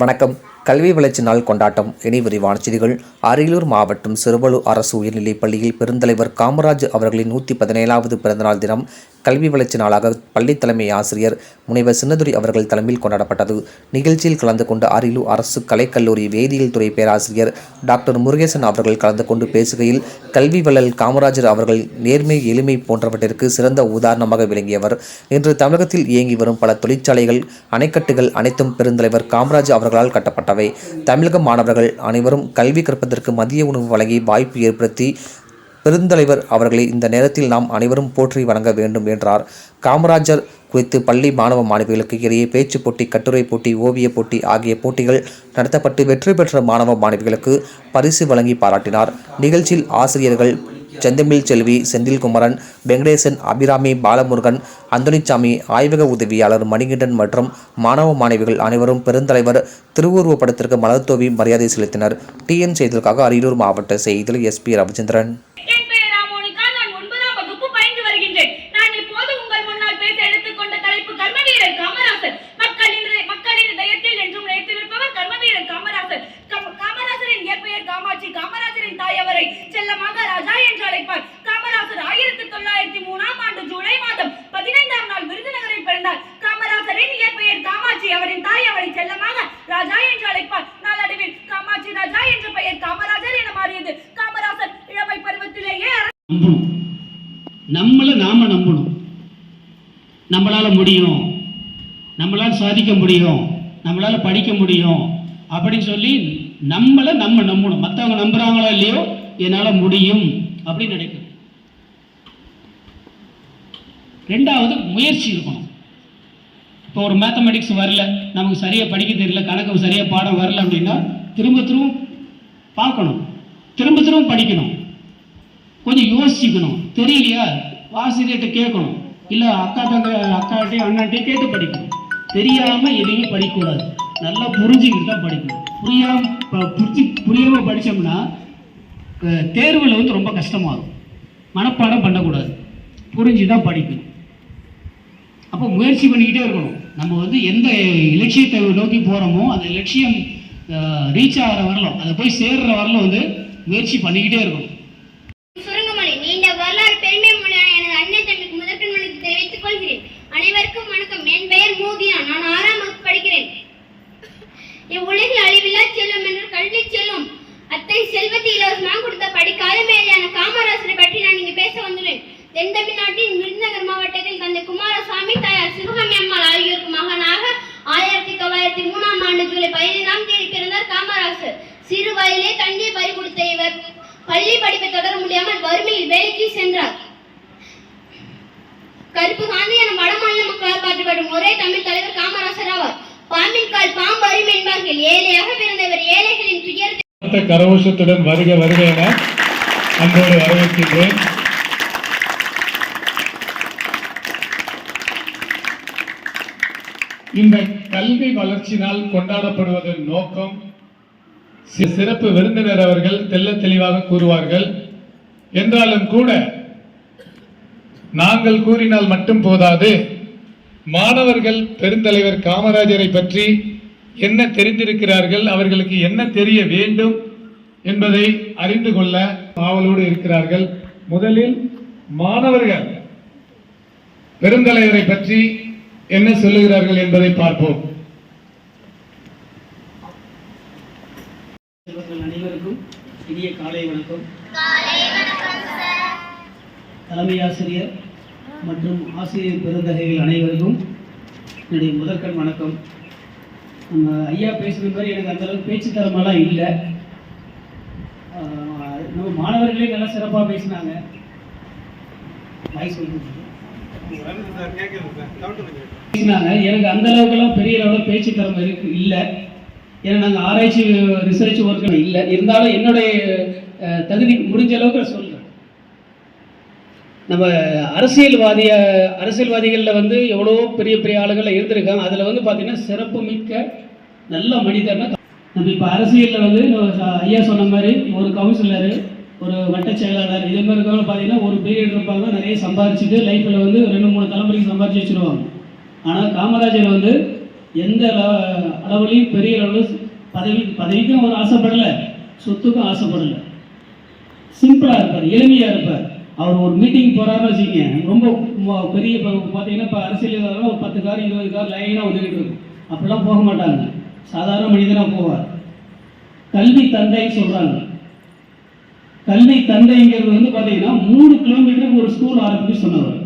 வணக்கம். கல்வி வளர்ச்சி நாள் கொண்டாட்டம். இனி விரிவான செய்திகள். அரியலூர் மாவட்டம் சிறுவலூர் அரசு உயர்நிலைப் பள்ளியில் பெருந்தலைவர் காமராஜ் அவர்களின் நூற்றி பதினேழாவது பிறந்தநாள் தினம் கல்வி வளர்ச்சி நாளாக பள்ளி தலைமை ஆசிரியர் முனைவர் சின்னதுரை அவர்கள் தலைமையில் கொண்டாடப்பட்டது. நிகழ்ச்சியில் கலந்து கொண்ட அரியலூர் அரசு கலைக்கல்லூரி வேதியியல் துறை பேராசிரியர் டாக்டர் முருகேசன் அவர்கள் கலந்து கொண்டு பேசுகையில் கல்வி வள்ளல் காமராஜர் அவர்கள் நேர்மை எளிமை போன்றவற்றிற்கு சிறந்த உதாரணமாக விளங்கியவர். இன்று தமிழகத்தில் இயங்கி வரும் பல தொழிற்சாலைகள் அணைக்கட்டுகள் அனைத்தும் பெருந்தலைவர் காமராஜ் அவர்களால் கட்டப்பட்டவை. தமிழக மாணவர்கள் அனைவரும் கல்வி கற்பதற்கு மதிய உணவு வழங்கி வாய்ப்பு ஏற்படுத்தி பெருந்தலைவர் அவர்களை இந்த நேரத்தில் நாம் அனைவரும் போற்றி வணங்க வேண்டும் என்றார். காமராஜர் குறித்து பள்ளி மாணவ மாணவிகளுக்கு இடையே பேச்சு போட்டி கட்டுரை போட்டி ஓவியப் போட்டி ஆகிய போட்டிகள் நடத்தப்பட்டு வெற்றி பெற்ற மாணவ மாணவிகளுக்கு பரிசு வழங்கி பாராட்டினார். நிகழ்ச்சியில் ஆசிரியர்கள் செந்தமிழ் செல்வி செந்தில்குமரன் வெங்கடேசன் அபிராமி பாலமுருகன் அந்தோனிச்சாமி ஆய்வக உதவியாளர் மணிகண்டன் மற்றும் மாணவ மாணவிகள் அனைவரும் பெருந்தலைவர் திருவுருவப் படத்திற்கு மலர்தோவி மரியாதை செலுத்தினர். டிஎன் செய்திகளுக்காக அரியலூர் மாவட்ட செய்தியில் எஸ்பி ரவிச்சந்திரன். இயற்பெயர் காமாட்சி காமராஜரின் தாய் அவரை செல்லமாக ராஜா என்று அழைப்பார். காமராசர் ஆயிரத்தி தொள்ளாயிரத்தி மூணாம் ஆண்டு ஜூலை மாதம் பதினைந்தாம் நாள் விருதுநகரில் பிறந்தார். காமராசரின் இயற்பெயர் காமாட்சி அவரின் தாய் அவரை செல்லமாக ராஜா என்று அழைப்பார். நாளடைவில் காமாட்சி ராஜா என்ற பெயர் காமராஜர் என மாறியது. காமராசர் இளமை பருவத்திலேயே நம்பணும் நம்மளை நாம நம்பணும். நம்மளால முடியும். நம்மளால சாதிக்க முடியும். நம்மளால படிக்க முடியும். அப்படின்னு சொல்லி நம்மளை நம்ம நம்பணும். மற்றவங்க நம்புறாங்களோ இல்லையோ என்னால் முடியும் அப்படின்னு நினைக்கணும். ரெண்டாவது முயற்சி இருக்கணும். இப்போ ஒரு மேத்தமெட்டிக்ஸ் வரல நமக்கு சரியாக படிக்க தெரியல கணக்கு சரியாக பாடம் வரல அப்படின்னா திரும்ப திரும்ப பார்க்கணும். திரும்ப திரும்ப படிக்கணும். கொஞ்சம் யோசிக்கணும். தெரியலையா? ஆசிரியர்கிட்ட கேட்கணும். இல்லை அக்கா தங்க அக்காட்டையும் அண்ணாட்டையும் கேட்டு படிக்கணும். தெரியாமல் எதையும் படிக்கக்கூடாது. நல்லா புரிஞ்சுக்கிட்டு தான் படிக்கணும். புரியாம ப- புரிஞ்சு புரியாமல் படித்தோம்னா தேர்வில் வந்து ரொம்ப கஷ்டமாகும் மனப்பாடம் பண்ணக்கூடாது. புரிஞ்சு தான் படிக்கணும். அப்போ முயற்சி பண்ணிக்கிட்டே இருக்கணும். நம்ம வந்து எந்த இலட்சியத்தை நோக்கி போகிறோமோ அந்த லட்சியம் ரீச் ஆகிற வரலாம் அதை போய் சேர்ற வரலாம் வந்து முயற்சி பண்ணிக்கிட்டே இருக்கணும். சுருங்கமொழி நீண்ட வரலாறு பெருமை மொழியான எனது அன்னை தம்பிக்கு முதற்கண் வணக்கத்தை தெரிவித்துக் கொள்கிறேன். அனைவருக்கும் வணக்கம். என் பெயர் மோதியா நான் ஆறாம் வகுப்பு படிக்கிறேன். இவ்வுலகில் அழிவில்லா கல்வி செல்வம் அத்தனை செல்வத்தை இலவசமாக கொடுத்த படிக்காத மேலையான காமராசரை பற்றி நான் இங்கு பேச வந்துள்ளேன். தென் தமிழ்நாட்டின் விருதுநகர் மாவட்டத்தில் தந்தை குமாரசாமி தாயார் சிவகாமி அம்மாள் ஆகியோருக்கு மகனாக ஆயிரத்தி தொள்ளாயிரத்தி மூணாம் ஆண்டு ஜூலை பதினைந்தாம் தேதி பிறந்தார் காமராசர். சிறு வயதிலே தந்தையை பறி கொடுத்த இவர் பள்ளி படிப்பை தொடர முடியாமல் வறுமையில் வேலைக்கு சென்றார். கருப்பு காந்தி என வடமாநில மக்களால் பாற்றப்படும் ஒரே தமிழ் தலைவர் காமராசர் ஆவார் பாம்பின் கால் பாம்பு அறிவு என்பார்கள் ஏழையாக பிறந்தவர் ஏழைகளின் துயரத்தை கரகோஷத்துடன் வருக வருக என அன்போடு வரவேற்கின்றேன். இந்த கல்வி வளர்ச்சினால் கொண்டாடப்படுவதன் நோக்கம். சி- சிறப்பு விருந்தினர் அவர்கள் தெல்ல தெளிவாக கூறுவார்கள். என்றாலும் கூட நாங்கள் கூறினால் மட்டும் போதாது. மாணவர்கள் பெருந்தலைவர் காமராஜரை பற்றி என்ன தெரிந்திருக்கிறார்கள் அவர்களுக்கு என்ன தெரிய வேண்டும் என்பதை அறிந்து கொள்ள ஆவலோடு இருக்கிறார்கள். முதலில் மாணவர்கள் பெருந்தலைவரை பற்றி என்ன சொல்லுகிறார்கள் என்பதை பார்ப்போம். அனைவருக்கும் இனிய காலை வணக்கம். தலைமை ஆசிரியர் மற்றும் ஆசிரியர் பெருந்தகைகள் அனைவருக்கும் என்னுடைய முதற்கண் வணக்கம். நம்ம ஐயா பேசுகிற மாதிரி எனக்கு அந்தளவுக்கு பேச்சு தரமெல்லாம் இல்லை. நம்ம மாணவர்களே நல்லா சிறப்பாக பேசினாங்க. சொல்லுங்க. பேசினாங்க. எனக்கு அந்த அளவுக்குலாம் பெரிய அளவில் பேச்சு திறமை இருக்கு இல்லை. ஏன்னா நாங்கள் ஆராய்ச்சி ரிசர்ச் ஒர்க்கு இல்லை. இருந்தாலும் என்னுடைய தகுதி முடிஞ்ச அளவுக்கு சொல்கிறேன் நம்ம அரசியல்வாதிய அரசியல்வாதிகளில் வந்து எவ்வளோ பெரிய பெரிய ஆளுகளில் இருந்திருக்காங்க. அதில் வந்து பார்த்தீங்கன்னா சிறப்பு மிக்க நல்ல மனிதர்னா நம்ம இப்போ அரசியலில் வந்து நம்ம ஐயா சொன்ன மாதிரி ஒரு கவுன்சிலர் ஒரு வட்ட செயலாளர் இதே மாதிரி இருக்கவங்க பார்த்தீங்கன்னா ஒரு பீரியட் இருப்பாங்க நிறைய சம்பாரிச்சுட்டு லைஃப்பில் வந்து ரெண்டு மூணு தலைமுறைக்கு சம்பாரிச்சு வச்சுருவாங்க. ஆனால் காமராஜர் வந்து எந்த அளவுலையும் பெரிய அளவு பதவி பதவிக்கும் அவர் ஆசைப்படலை சொத்துக்கும் ஆசைப்படலை. சிம்பிளாக இருப்பார் எளிமையாக இருப்பார். அவர் ஒரு மீட்டிங் போகிறாருன்னு வச்சுக்கோங்க. ரொம்ப பெரிய இப்போ பார்த்தீங்கன்னா இப்போ அரசியல் ஒரு பத்து கார் இருபது கார் லைனாக வந்துக்கிட்டு இருக்கும். அப்படிலாம் போக மாட்டாங்க. சாதாரண மனிதனாக போவார். கல்வி தந்தைன்னு சொல்கிறாங்க கல்வி தந்தைங்கிறது வந்து பார்த்தீங்கன்னா மூணு கிலோமீட்டருக்கு ஒரு ஸ்கூல் ஆரம்பிச்சு சொன்னவர்.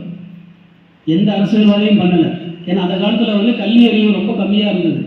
எந்த அரசியல்வாதியும் பண்ணலை. ஏன்னா அந்த காலத்தில் வந்து கல்வி அறிவு ரொம்ப கம்மியாக இருந்தது.